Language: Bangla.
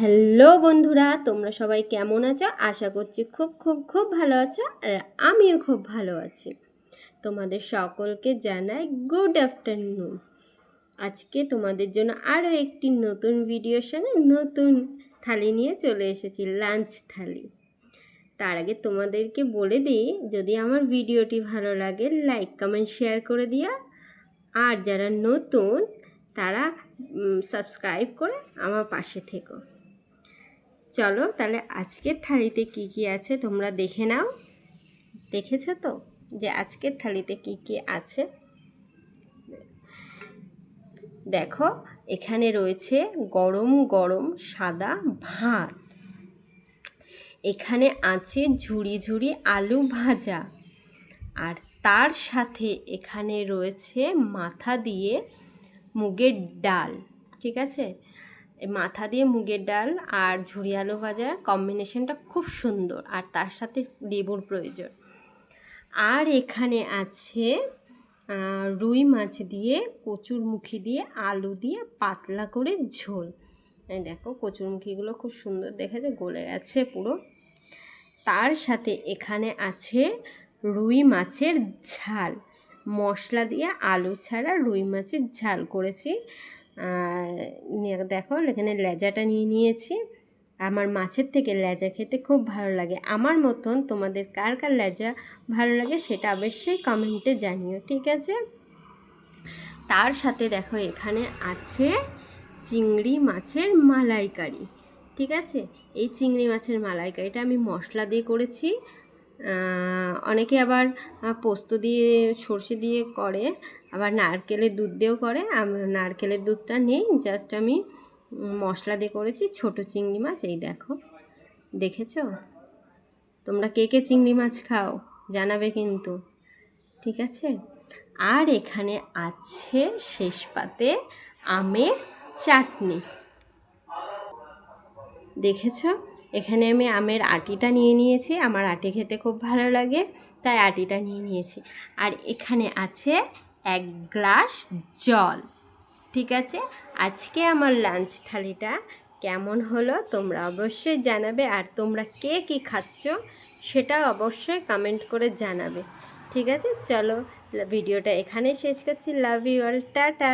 হ্যালো বন্ধুরা, তোমরা সবাই কেমন আছো? আশা করছি খুব খুব খুব ভালো আছো আর আমিও খুব ভালো আছি। তোমাদের সকলকে জানাই গুড আফটারনুন আজকে তোমাদের জন্য আরও একটি নতুন ভিডিওর সঙ্গে নতুন থালি নিয়ে চলে এসেছি লাঞ্চ থালি। তার আগে তোমাদেরকে বলে দিই, যদি আমার ভিডিওটি ভালো লাগে লাইক কমেন্ট শেয়ার করে দিও। আর যারা নতুন, তারা সাবস্ক্রাইব করে আমার পাশে থেকো। চলো তাহলে আজকের থালিতে কি কি আছে তোমরা দেখে নাও। দেখেছ তো যে আজকের থালিতে কি কি আছে? দেখো, এখানে রয়েছে গরম গরম সাদা ভাত। এখানে আছে ঝুড়ি ঝুড়ি আলু ভাজা। আর তার সাথে এখানে রয়েছে মাথা দিয়ে মুগের ডাল, ঠিক আছে? মাথা দিয়ে মুগের ডাল আর ঝুড়ি আলু ভাজার কম্বিনেশনটা খুব সুন্দর আর তার সাথে লেবুর প্রয়োজন। আর এখানে আছে রুই মাছ দিয়ে কচুরমুখী দিয়ে, আলু দিয়ে পাতলা করে ঝোল। দেখো কচুরমুখীগুলো খুব সুন্দর দেখা যায়, গলে গেছে পুরো। তার সাথে এখানে আছে রুই মাছের ঝাল। মশলা দিয়ে আলু ছাড়া রুই মাছের ঝাল করেছি। দেখো এখানে লেজাটা নিয়ে নিয়েছি। আমার মাছের থেকে লেজা খেতে খুব ভালো লাগে। আমার মতন তোমাদের কার কার লেজা ভালো লাগে সেটা অবশ্যই কমেন্টে জানিও, ঠিক আছে? তার সাথে দেখো এখানে আছে চিংড়ি মাছের মালাইকারি, ঠিক আছে? এই চিংড়ি মাছের মালাইকারিটা আমি মশলা দিয়ে করেছি। অনেকে আবার পোস্ত দিয়ে, সর্ষে দিয়ে করে, আবার নারকেলের দুধ দিয়েও করে। নারকেলের দুধটা নেই জাস্ট আমি মশলা দিয়ে করেছি। ছোট চিংড়ি মাছ, এই দেখো। দেখেছ? তোমরা কে কে চিংড়ি মাছ খাও, জানাবে কিন্তু। ঠিক আছে? আর এখানে আছে শেষ পাতে আমের চাটনি। দেখেছ? এখানে আমি আমের আটিটা নিয়ে নিয়েছি। আমার আটি খেতে খুব ভালো লাগে, তাই আটিটা নিয়ে নিয়েছি। আর এখানে আছে এক গ্লাস জল, ঠিক আছে? আজকে আমার লাঞ্চ থালিটা কেমন হলো তোমরা অবশ্যই জানাবে। আর তোমরা কে কী খাচ্ছ সেটা অবশ্যই কমেন্ট করে জানাবে, ঠিক আছে? চলো, ভিডিওটা এখানেই শেষ করছি। Love you all tata!